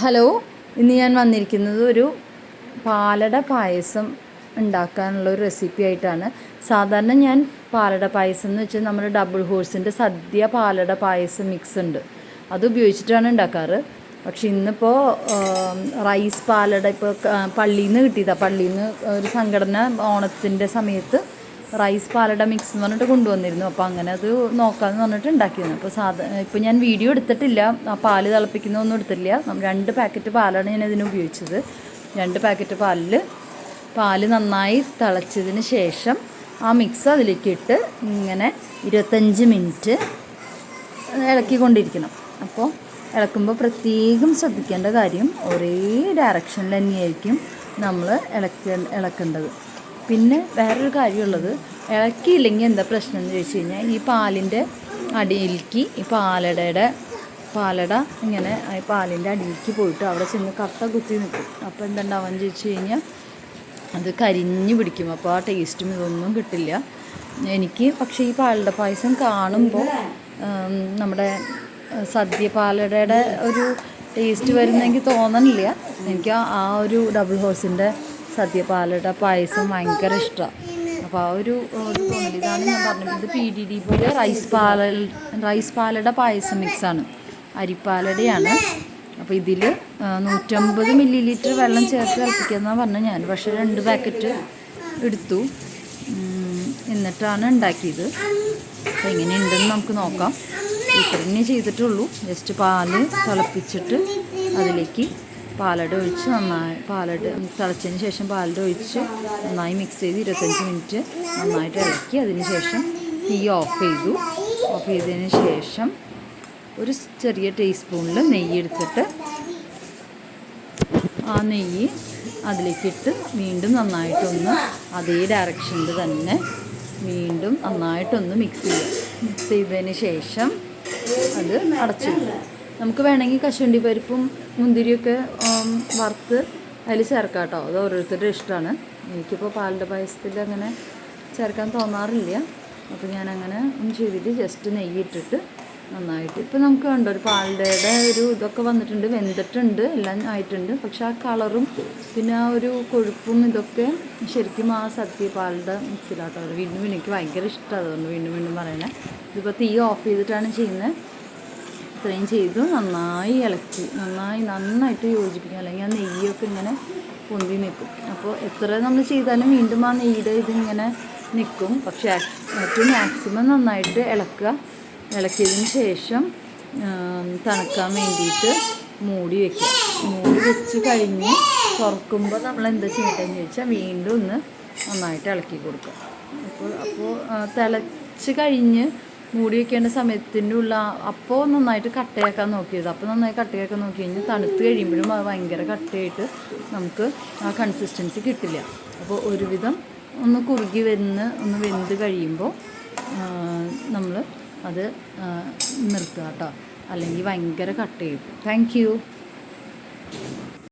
Hello ഇന്ന് ഞാൻ വന്നിരിക്കുന്നത് ഒരു പാലട പായസം ഉണ്ടാക്കാനുള്ള ഒരു റെസിപ്പി ആയിട്ടാണ്. സാധാരണ ഞാൻ പാലട പായസം എന്ന് വെച്ചാൽ നമ്മൾ ഡബിൾ ഹോഴ്സിന്റെ സദ്യ പാലട പായസം മിക്സ് ഉണ്ട്. അത് ഉപയോഗിച്ചിട്ടാണ് ഉണ്ടാക്കാറ്. പക്ഷെ ഇന്നിപ്പോൾ റൈസ് പാലട ഇപ്പോൾ പള്ളിയിൽ നിന്ന് കിട്ടിയതാണ് പള്ളിയിൽ നിന്ന് ഒരു സംഘടന ഓണത്തിന്റെ സമയത്ത് റൈസ് പാലട മിക്സ് എന്ന് പറഞ്ഞിട്ട് കൊണ്ടുവന്നിരുന്നു. അപ്പോൾ അങ്ങനെ അത് നോക്കാമെന്ന് പറഞ്ഞിട്ട് ഉണ്ടാക്കിയിരുന്നു. അപ്പോൾ സാധാ ഇപ്പോൾ ഞാൻ വീഡിയോ എടുത്തിട്ടില്ല. ആ പാൽ തിളപ്പിക്കുന്നതൊന്നും എടുത്തിട്ടില്ല. രണ്ട് പാക്കറ്റ് പാലാണ് ഞാൻ ഇതിന് ഉപയോഗിച്ചത്. രണ്ട് പാക്കറ്റ് പാലിൽ പാൽ നന്നായി തിളച്ചതിന് ശേഷം ആ മിക്സ് അതിലേക്ക് ഇട്ട് ഇങ്ങനെ ഇരുപത്തഞ്ച് മിനിറ്റ് ഇളക്കിക്കൊണ്ടിരിക്കണം. അപ്പോൾ ഇളക്കുമ്പോൾ പ്രത്യേകം ശ്രദ്ധിക്കേണ്ട കാര്യം ഒരേ ഡയറക്ഷനിൽ തന്നെയായിരിക്കും നമ്മൾ ഇളക്ക ഇളക്കേണ്ടത്. പിന്നെ വേറൊരു കാര്യമുള്ളത് ഇളക്കിയില്ലെങ്കിൽ എന്താ പ്രശ്നം എന്ന് ചോദിച്ചു കഴിഞ്ഞാൽ ഈ പാലിന്റെ അടിയിലേക്ക് ഈ പാലടയുടെ പാലട ഇങ്ങനെ ഈ പാലിന്റെ അടിയിലേക്ക് പോയിട്ട് അവിടെ ചെന്ന് കട്ട കുത്തി നിൽക്കും. അപ്പോൾ എന്തുണ്ടാവുമെന്ന് ചോദിച്ചു കഴിഞ്ഞാൽ അത് കരിഞ്ഞു പിടിക്കും. അപ്പോൾ ആ ടേസ്റ്റും ഇതൊന്നും കിട്ടില്ല. എനിക്ക് പക്ഷേ ഈ പാലട പായസം കാണുമ്പോൾ നമ്മുടെ സദ്യ പാലടയുടെ ഒരു ടേസ്റ്റ് വരുന്നെങ്കിൽ തോന്നണില്ല. എനിക്ക് ആ ഒരു ഡബിൾ ഹോഴ്സിന്റെ സദ്യ പാലട പായസം ഭയങ്കര ഇഷ്ടമാണ് അപ്പോൾ ആ ഒരു ഇതാണ് ഞാൻ പറഞ്ഞത് ഇത് പി ഡി ഡി പോലെ റൈസ് പാല റൈസ് പാലട പായസം മിക്സാണ് അരിപ്പാലടയാണ്. അപ്പോൾ ഇതിൽ നൂറ്റമ്പത് മില്ലി ലിറ്റർ വെള്ളം ചേർത്ത് തിളപ്പിക്കുന്ന പറഞ്ഞത് ഞാൻ. പക്ഷേ രണ്ട് പാക്കറ്റ് എടുത്തു. എന്നിട്ടാണ് ഉണ്ടാക്കിയത്. അപ്പോൾ എങ്ങനെയുണ്ടെന്ന് നമുക്ക് നോക്കാം. ഇത്രയും ചെയ്തിട്ടുള്ളൂ. ജസ്റ്റ് പാൽ തിളപ്പിച്ചിട്ട് അതിലേക്ക് പാലട ഒഴിച്ച് നന്നായി പാലട തിളച്ചതിന് ശേഷം പാലട ഒഴിച്ച് നന്നായി മിക്സ് ചെയ്ത് ഇരുപത്തഞ്ച് മിനിറ്റ് നന്നായിട്ട് ഇളക്കി. അതിന് ശേഷം തീ ഓഫ് ചെയ്തു. ഓഫ് ചെയ്തതിന് ശേഷം ഒരു ചെറിയ ടീസ്പൂണിൽ നെയ്യ് എടുത്തിട്ട് ആ നെയ്യ് അതിലേക്കിട്ട് വീണ്ടും നന്നായിട്ടൊന്ന് അതേ ഡയറക്ഷനിൽ തന്നെ വീണ്ടും നന്നായിട്ടൊന്ന് മിക്സ് ചെയ്യുക. മിക്സ് ചെയ്തതിന് ശേഷം അത് അടച്ചു. നമുക്ക് വേണമെങ്കിൽ കശുവണ്ടി പരിപ്പും മുന്തിരിയൊക്കെ വറുത്ത് അതിൽ ചേർക്കാം കേട്ടോ. അത് ഓരോരുത്തരുടെ ഇഷ്ടമാണ്. എനിക്കിപ്പോൾ പാലിന്റെ പായസത്തിൽ അങ്ങനെ ചേർക്കാൻ തോന്നാറില്ല. അപ്പോൾ ഞാൻ അങ്ങനെ ഒന്ന് ചെയ്തിട്ട് ജസ്റ്റ് നെയ്യ് ഇട്ടിട്ട് നന്നായിട്ട് ഇപ്പോൾ നമുക്ക് കണ്ടോ ഒരു പാലടയുടെ ഒരു ഇതൊക്കെ വന്നിട്ടുണ്ട് വെന്തിട്ടുണ്ട് എല്ലാം ആയിട്ടുണ്ട്. പക്ഷെ ആ കളറും പിന്നെ ആ ഒരു കൊഴുപ്പും ഇതൊക്കെ ശരിക്കും ആ സദ്യ പാലട മിക്സിലാട്ടോ വീണ്ടും വീണ്ടും എനിക്ക് ഭയങ്കര ഇഷ്ടമാണ് അതുകൊണ്ട് വീണ്ടും വീണ്ടും പറയണേ. ഇതിപ്പോൾ തീ ഓഫ് ചെയ്തിട്ടാണ് ചെയ്യുന്നത് ഇത്രയും ചെയ്ത് നന്നായി ഇളക്കി നന്നായി നന്നായിട്ട് യോജിപ്പിക്കും അല്ലെങ്കിൽ ആ നെയ്യൊക്കെ ഇങ്ങനെ പൊന്തി നിൽക്കും. അപ്പോൾ എത്ര നമ്മൾ ചെയ്താലും വീണ്ടും ആ നെയ്യുടെ ഇതിങ്ങനെ നിൽക്കും. പക്ഷേ ഏറ്റവും മാക്സിമം നന്നായിട്ട് ഇളക്കുക. ഇളക്കിയതിന് ശേഷം തണുക്കാൻ വേണ്ടിയിട്ട് മൂടി വെക്കുക. മൂടി വെച്ച് കഴിഞ്ഞ് തുറക്കുമ്പോൾ നമ്മൾ എന്താ ചെയ്യേണ്ടതെന്ന് ചോദിച്ചാൽ വീണ്ടും ഒന്ന് നന്നായിട്ട് ഇളക്കി കൊടുക്കുക. അപ്പോൾ അപ്പോൾ തിളച്ച് കഴിഞ്ഞ് മൂടി വെക്കേണ്ട സമയത്തിന്റെ ഉള്ള അപ്പോൾ നന്നായിട്ട് കട്ടയാക്കാൻ നോക്കിയത്. അപ്പോൾ നന്നായി കട്ടയാക്കാൻ നോക്കി. കഴിഞ്ഞാൽ തണുത്ത് കഴിയുമ്പോഴും അത് ഭയങ്കര കട്ടയായിട്ട് നമുക്ക് ആ കൺസിസ്റ്റൻസി കിട്ടില്ല. അപ്പോൾ ഒരുവിധം ഒന്ന് കുറുകി വെന്ന് ഒന്ന് വെന്ത് കഴിയുമ്പോൾ നമ്മൾ അത് നിർത്തുക കേട്ടോ. അല്ലെങ്കിൽ ഭയങ്കര കട്ട് ചെയ്യും താങ്ക്